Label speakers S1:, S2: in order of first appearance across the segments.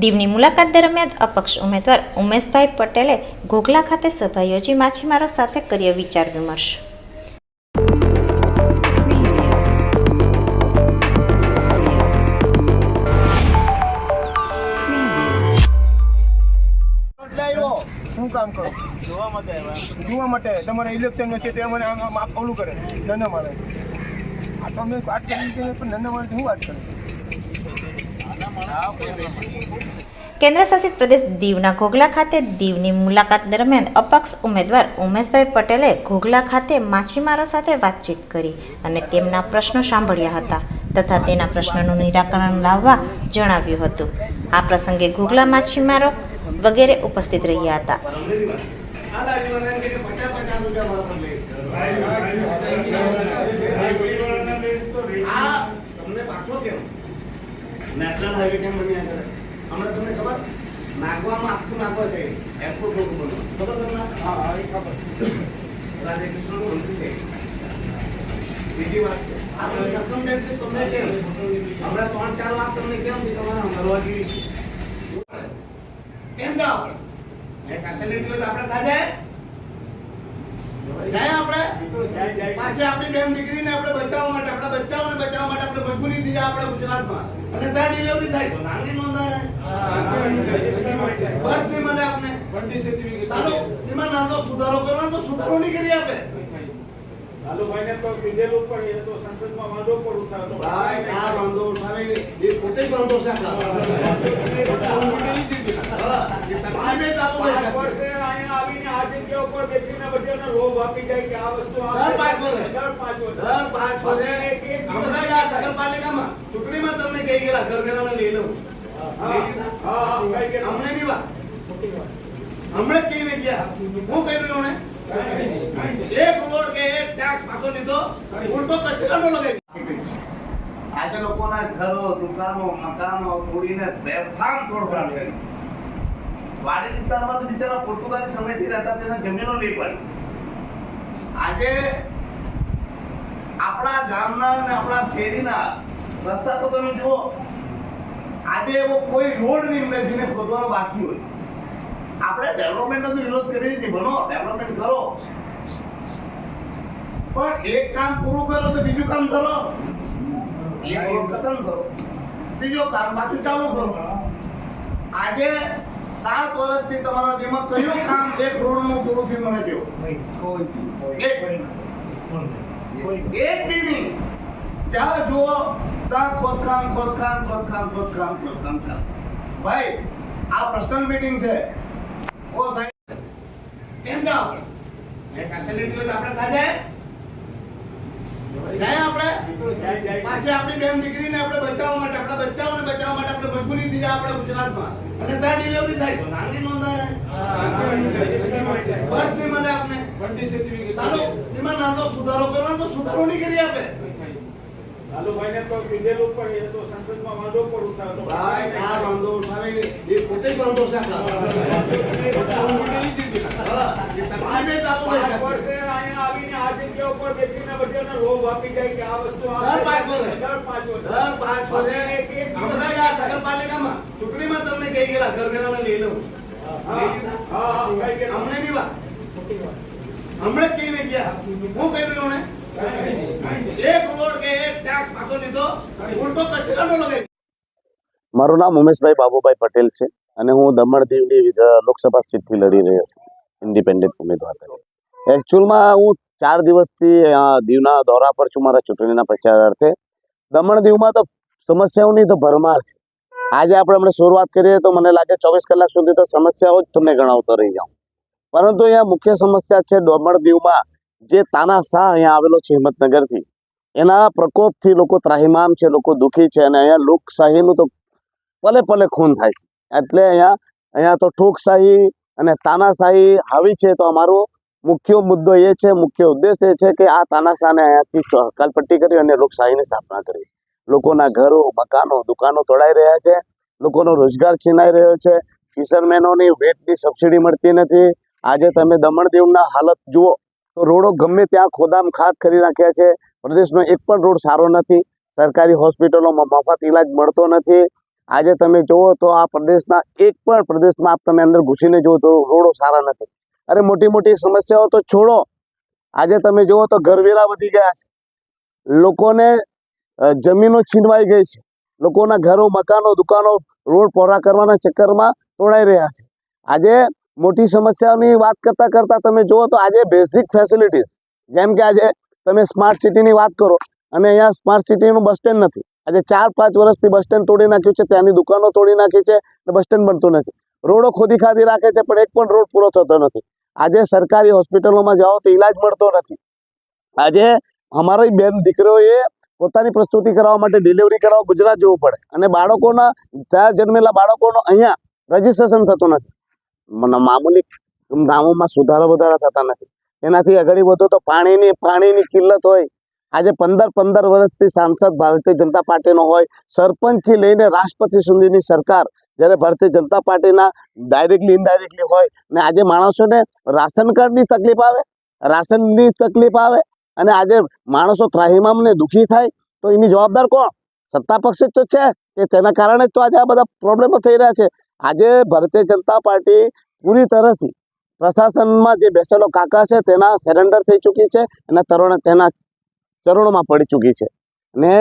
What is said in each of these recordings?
S1: દીવની મુલાકાત દરમિયાન અપક્ષ ઉમેદવાર ઉમેશભાઈ પટેલે ઘોઘલા ખાતે સભા યોજી માછીમારો સાથે કર્યો વિચાર વિમર્શ.
S2: હું કામ કરું?
S3: જોવા માટે આવ્યા
S2: જોવા માટે. તમારે ઇલેક્શન છે તે મને ઓલું કરે. નાના મારે આ તો અમે વાત કરી પણ નાના મારે શું વાત કરે?
S1: કેન્દ્ર શાસિત પ્રદેશ દીવના ઘોઘલા ખાતે દીવની મુલાકાત દરમિયાન અપક્ષ ઉમેદવાર ઉમેશભાઈ પટેલે ઘોઘલા ખાતે માછીમારો સાથે વાતચીત કરી અને તેમના પ્રશ્નો સાંભળ્યા હતા તથા તેના પ્રશ્નોનું નિરાકરણ લાવવા જણાવ્યું હતું. આ પ્રસંગે ઘોઘલા માછીમારો વગેરે ઉપસ્થિત રહ્યા હતા.
S4: આ તમને પાછો કેમ નેશનલ હાઈવે કેમ બન્યા કરે હમણાં તમને ખબર? નાગવામાં આખું નાગવા છે. એરપોર્ટ રોડ બનો ખબર તમને? હા હા, એ ખબર. રાધેકૃષ્ણનું મંદિર છે. બીજી વાત છે. આ circumstances તમને કેમ? હમણાં ત્રણ, ચાર લાખ તમને કેમ કે તમારા મરવા જેવી છે. કેમ જાઓ? એ હોય તો આપણે થા જાય જાય આપણે? પાછી આપણી બેન દીકરીને આપણે બચાવવા માટે આપણા બચ્ચાઓને બચાવવા માટે આપણે મજબૂરી થઈ જાય આપણે ગુજરાતમાં. અને ત્યાં ડિલિવરી થાય તો નાની નોંધાય. નહીં મળે આપને સારું તેમાં નાનો સુધારો કરો તો સુધારો નહીં કરી આપે.
S3: લાલુભાઈને તો કીધેલું પણ એ સંસદમાં વાંધો પણ
S4: ભાઈ આ વાંધો ઉઠાવે એ પોતે જ વાંધો છે ચૂંટણીમાં તમને કહી ગયેલા ઘર ઘર લઈ લઉં. હમણાં ની વાત. હમણાં જ કહીને ગયા. હું કહી રહ્યો ને? આજે લોકોના ઘરો, દુકાનો, મકાનો તોડીને બેફામ તોડફાડ કરી. વાડી વિસ્તારમાં તો બિચારા પોર્ટુગાલી સમયથી રહેતા તેના જમીનો લઈ પડી. આજે આપણા ગામના અને આપણા શેરીના રસ્તા તો તમે જુઓ. આજે એવો કોઈ રોડ નહીં મેં જેને ખોદવાનો બાકી હોય. આપણે ડેવલપમેન્ટનો તો વિરોધ કરીએ છીએ. ભલો ડેવલપમેન્ટ કરો. પણ એક કામ પૂરું કરો તો બીજું કામ કરો. એક રોડ ખતમ કરો. બીજો કામ પાછું ચાલુ કરો. આજે સાત વર્ષથી તમારા દિમાગ કયું કામ એક રોડનું પૂરું થયું મને કહો. એક એક. બી નહીં જ્યાં જુઓ ત્યાં ખોદકામ ખોદકામ ખોદકામ ખોદકામ ખોદકામ ચાલે ભાઈ આ પર્સનલ મીટિંગ છે. ઓ સાહેબ. કેમ જાઓ એ ફેસિલિટી હોય તો આપણે થા જાય. જાય આપણે. પાછી આપણી બેન દીકરીને આપણે બચાવવા માટે આપણા બચ્ચાઓને બચાવવા માટે આપણે મજબૂરી થઈ જાય આપણે ગુજરાતમાં. અને ત્યાં ડિલિવરી થાય. તો નાની નોંધાય. ફર્સ્ટ મળે આપને. સારું. એમાં નાનો સુધારો કરો તો સુધારો નહીં કરી આપે.
S3: લાલુભાઈને તો કીધેલું પણ એ સંસદમાં વાંધો પણ
S4: ભાઈ આ વાંધો ઉઠાવે એ પોતે જ વાંધો છે ચૂંટણીમાં તમને કહી ગયેલા ઘર ઘર લઈ લઉં.
S3: કે-
S4: હમણાં ની વાત. હમણાં જ કહીને ગયા. હું કહી રહ્યો ને એક રોડ કે
S5: મારું નામ ઉમેશભાઈ બાબુભાઈ પટેલ છે અને હું દમણ દીવની લોકસભા સીટથી લડી રહ્યો છું, ઇન્ડિપેન્ડન્ટ ઉમેદવાર તરીકે. એકચ્યુઅલમાં હું ચાર દિવસથી દીવના દોરા પર છું, મારા ચૂંટણીના પ્રચાર અર્થે દમણ દીવમાં તો સમસ્યાઓની તો ભરમાર છે. આજે આપણે હમણાં શરૂઆત કરીએ તો મને લાગે ચોવીસ કલાક સુધી તો સમસ્યાઓ જ તમને ગણાવતો રહી જાઉં. પરંતુ અહીંયા મુખ્ય સમસ્યા છે દમણ દીવમાં જે તાનાશાહ અહીંયા આવેલો છે હિંમતનગરથી. એના પ્રકોપથી લોકો ત્રાહિમામ છે, લોકો દુઃખી છે અને અહીંયા લોકશાહીનું તો પલે પલે ખૂન થાય છે. એટલે અહીંયા અહીંયા તો ઠોકશાહી અને તાનાશાહી હાવી છે, તો અમારો મુખ્ય મુદ્દો એ છે, મુખ્ય ઉદ્દેશ એ છે કે આ તાનાશાહને અહીંયાથી હકાલપટ્ટી કરી અને લોકશાહીની સ્થાપના કરી. લોકોના ઘરો, મકાનો, દુકાનો તોડાઈ રહ્યા છે, લોકોનો રોજગાર છીનાઈ રહ્યો છે, ફિશરમેનોની વેટની સબસિડી મળતી નથી. આજે તમે દમણ દીવના હાલત જુઓ, તો રોડો ગમે ત્યાં ખોદામ ખાત કરી નાખ્યા છે પ્રદેશનો એક પણ રોડ સારો નથી, સરકારી હોસ્પિટલોમાં મફત ઈલાજ મળતો નથી.
S4: આજે તમે જુઓ તો આ પ્રદેશના એક પણ પ્રદેશમાં આપ તમે અંદર ઘૂસીને જુઓ તો રોડો સારા નથી. અરે મોટી મોટી સમસ્યાઓ તો છોડો. આજે તમે જુઓ તો ઘરવેરા વધી ગયા છે. લોકોને જમીનો છીનવાઈ ગઈ છે. લોકોના ઘરો, મકાનો, દુકાનો રોડ પહોળા કરવાના ચક્કરમાં તોડાઈ રહ્યા છે. આજે મોટી સમસ્યાઓની વાત કરતા કરતા તમે જુઓ તો આજે બેઝિક ફેસિલિટીઝ જેમ કે આજે તમે સ્માર્ટ સિટીની વાત કરો, અને અહીંયા સ્માર્ટ સિટીનું બસ સ્ટેન્ડ નથી. આજે ચાર, પાંચ વર્ષથી બસ સ્ટેન્ડ તોડી નાખ્યું છે, ત્યાંની દુકાનો તોડી નાખી છે અને બસ સ્ટેન્ડ બનતું નથી. રોડો ખોદી ખાધી રાખે છે, પણ એક પણ રોડ પૂરો થતો નથી. આજે સરકારી હોસ્પિટલોમાં જાઓ તો ઈલાજ મળતો નથી. આજે અમારી બેન દીકરીઓએ પોતાની પ્રસ્તુતિ કરાવવા માટે ડિલિવરી કરાવવા ગુજરાત જવું પડે. અને બાળકોના, ત્યાં જન્મેલા બાળકોનો અહીંયા રજીસ્ટ્રેશન થતું નથી. મામૂલી ગામોમાં સુધારા વધારા થતા નથી. એનાથી આગળ વધુ તો પાણીની પાણીની કિલ્લત હોય. આજે પંદર પંદર વર્ષથી સાંસદ ભારતીય જનતા પાર્ટીનો હોય. સરપંચથી લઈને રાષ્ટ્રપતિ સુધીની સરકાર જ્યારે ભારતીય જનતા પાર્ટીના ડાયરેક્ટલી ઇનડાયરેક્ટલી હોય ને આજે માણસોને રાશન કાર્ડની તકલીફ આવે, રાશનની તકલીફ આવે અને આજે માણસો ત્રાહિમામ ને દુઃખી થાય, તો એની જવાબદાર કોણ? સત્તા પક્ષ જ તો છે કે તેના કારણે જ તો આજે આ બધા પ્રોબ્લેમો થઈ રહ્યા છે. આજે ભારતીય જનતા પાર્ટી પૂરી તરહથી પ્રશાસનમાં જે બેસેલો કાકા છે, તેના સરેન્ડર થઈ ચૂકી છે અને તરુણ તેના ચરણોમાં પડી ચૂકી છે. ને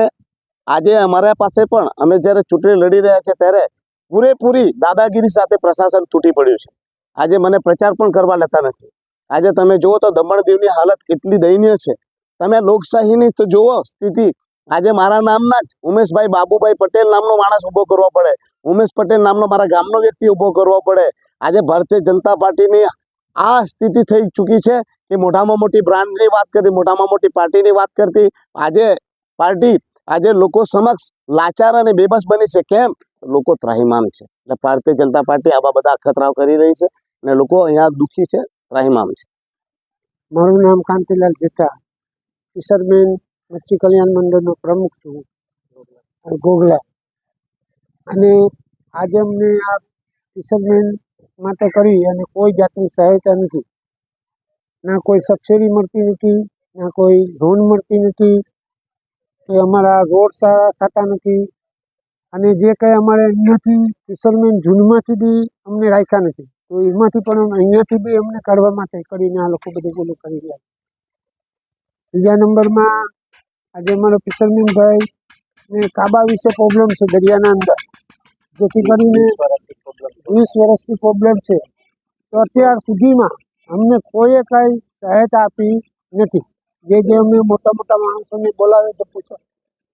S4: આજે અમારા પાસે પણ અમે જ્યારે ચૂંટણી લડી રહ્યા છે ત્યારે પૂરેપૂરી દાદાગીરી સાથે પ્રશાસન તૂટી પડ્યું છે. આજે મને પ્રચાર પણ કરવા લેતા નથી. આજે તમે જુઓ તો દમણ દીવની હાલત કેટલી દયનીય છે. તમે લોકશાહીની તો જુઓ સ્થિતિ. આજે મારા નામના જ ઉમેશભાઈ બાબુભાઈ પટેલ નામનો માણસ ઊભો કરવો પડે. ઉમેશ પટેલ નામનો મારા ગામનો વ્યક્તિ ઊભો કરવો પડે. આજે ભારતીય જનતા પાર્ટીની આ સ્થિતિ થઈ ચૂકી છે કે મોટામાં મોટી બ્રાન્ડની વાત કરતી મોટામાં મોટી પાર્ટીની વાત કરતી. આજે પાર્ટી, આજે લોકો સમક્ષ લાચાર અને બેબસ બની છે. કેમ? લોકો ત્રાહિમામ છે. એટલે ભારતીય જનતા પાર્ટી આવા બધા અખતરાવ કરી રહી છે અને લોકો અહીંયા દુઃખી છે ત્રાહિમામ છે.
S6: મારું નામ કાંતિલાલ જેઠા. કિશોરબેન મચ્છી કલ્યાણ મંડળનો પ્રમુખ છું. ગોગલા. અને આજે અમને આ કિશોરબેન માટે કરી અને કોઈ જાતની સહાયતા નથી. ના કોઈ સબસિડી મળતી નથી, ના કોઈ લોન મળતી નથી, કે અમારા રોડ સારા થતા નથી. અને જે કંઈ અમારે અહીંયાથી કિશોરબેન જૂનમાંથી બી અમને રાખ્યા નથી, તો એમાંથી પણ અહીંયાથી બી અમને કાઢવા માટે કરીને આ લોકો બધું બોલું કરી રહ્યા બીજા નંબરમાં આજે અમારો કિશોરબેનભાઈ ને કાબા વિશે પ્રોબ્લેમ છે દરિયાના અંદર, જેથી કરીને વીસ વર્ષની પ્રોબ્લેમ છે. તો અત્યાર સુધીમાં અમને કોઈએ કાંઈ સહાયતા આપી નથી. જે જે અમે મોટા મોટા માણસોને બોલાવે છે પૂછો.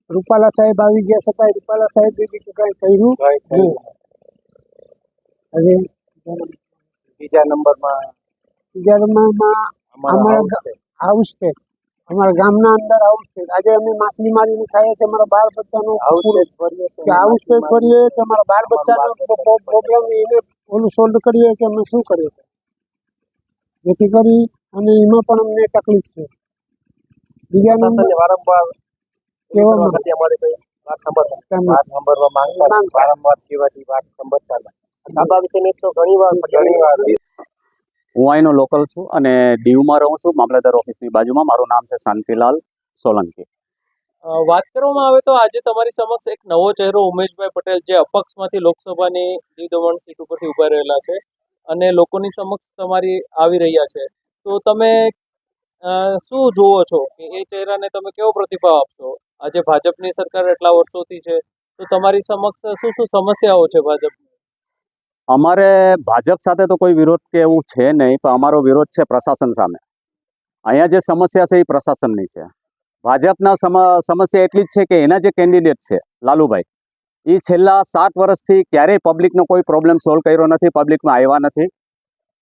S6: રૂપાલા સાહેબ આવી ગયા છતાંય રૂપાલા સાહેબ બીજું કાંઈ કર્યું નહીં. હવે
S7: બીજા નંબરમાં
S6: બીજા નંબરમાં અમારા હાઉસ છે. અમારા ગામના અંદર હાઉસ છે આજે અમે માછલી મારીને ખાઈએ છીએ અમારા બાળ બચ્ચાનો કે હાઉસ ટેક ભરીએ કે અમારા બાળ બચ્ચાનો પ્રોબ્લેમ એને ઓલું સોલ્વ કરીએ કે અમે શું કરીએ છીએ. જેથી કરી અને એમાં પણ અમને તકલીફ છે. બીજા નંબર
S7: વારંવાર. વારંવાર કહેવાથી વાત સાંભળતા હતા વિશે તો ઘણી વાર ઘણી વાર
S8: હું અહીંનો લોકલ છું અને દીવમાં રહું છું મામલતદાર ઓફિસની બાજુમાં. મારું નામ છે શાંતિલાલ સોલંકી.
S9: વાત કરવામાં આવે તો આજે તમારી સમક્ષ એક નવો ચહેરો ઉમેશભાઈ પટેલ જે અપક્ષમાંથી લોકસભાની દીવ દમણ સીટ ઉપરથી ઊભા રહેલા છે અને લોકોની સમક્ષ તમારી આવી રહ્યા છે. તો તમે શું જુઓ છો કે એ ચહેરાને તમે કેવો પ્રતિભાવ આપશો? આજે ભાજપની સરકાર એટલા વર્ષોથી છે, તો તમારી સમક્ષ શું શું સમસ્યાઓ છે ભાજપ
S8: અમારે ભાજપ સાથે તો કોઈ વિરોધ કે એવું છે નહીં, પણ અમારો વિરોધ છે પ્રશાસન સામે. અહીંયા જે સમસ્યા છે એ પ્રશાસનની છે. ભાજપના સમ, સમસ્યા એટલી જ છે કે એના જે કેન્ડિડેટ છે, લાલુભાઈ, એ છેલ્લા સાત વર્ષથી ક્યારેય પબ્લિકનો કોઈ પ્રોબ્લેમ સોલ્વ કર્યો નથી, પબ્લિકમાં આવ્યા નથી.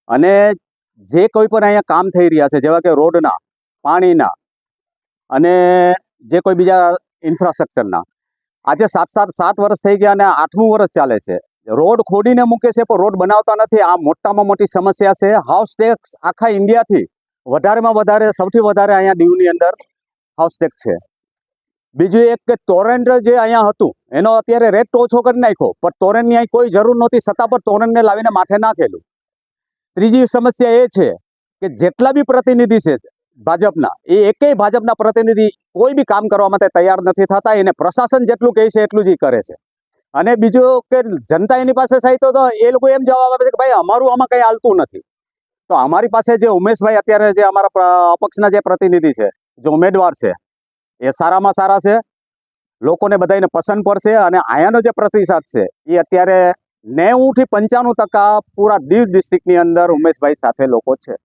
S8: અને જે કોઈ પણ અહીંયા કામ થઈ રહ્યા છે, જેવા કે રોડના, પાણીના અને જે કોઈ બીજા ઇન્ફ્રાસ્ટ્રક્ચરના, આજે સાત સાત સાત વર્ષ થઈ ગયા અને આઠમું વર્ષ ચાલે છે. રોડ ખોડીને મૂકે છે, પણ રોડ બનાવતા નથી. આ મોટામાં મોટી સમસ્યા છે. હાઉસ ટેક્સ આખા ઇન્ડિયાથી વધારેમાં વધારે, સૌથી વધારે અહીંયા દીવની અંદર હાઉસ ટેક્સ છે. બીજું એક કે ટોરેન્ટ જે અહીંયા હતું, એનો અત્યારે રેટ ઓછો કરી નાખ્યો, પણ ટોરેન્ટની અહીં કોઈ જરૂર નહોતી છતાં પણ ટોરેન્ટને લાવીને માથે નાખેલું. ત્રીજી સમસ્યા એ છે કે જેટલા બી પ્રતિનિધિ છે ભાજપના, એ એકેય ભાજપના પ્રતિનિધિ કોઈ બી કામ કરવા માટે તૈયાર નથી થતા. એને પ્રશાસન જેટલું કહે છે, એટલું જ કરે છે. અને બીજું કે જનતા એની પાસે સાહિત્ય તો એ લોકો એમ જવાબ આપે છે કે ભાઈ અમારું આમાં કંઈ હાલતું નથી. તો અમારી પાસે જે ઉમેશભાઈ અત્યારે જે અમારા અપક્ષના જે પ્રતિનિધિ છે, જે ઉમેદવાર છે, એ સારામાં સારા છે. લોકોને બધાને પસંદ પડશે અને અહીંયાનો જે પ્રતિસાદ છે, એ અત્યારે નેવું થી પંચાણું ટકા પૂરા દીવ ડિસ્ટ્રિક્ટની અંદર ઉમેશભાઈ સાથે લોકો છે.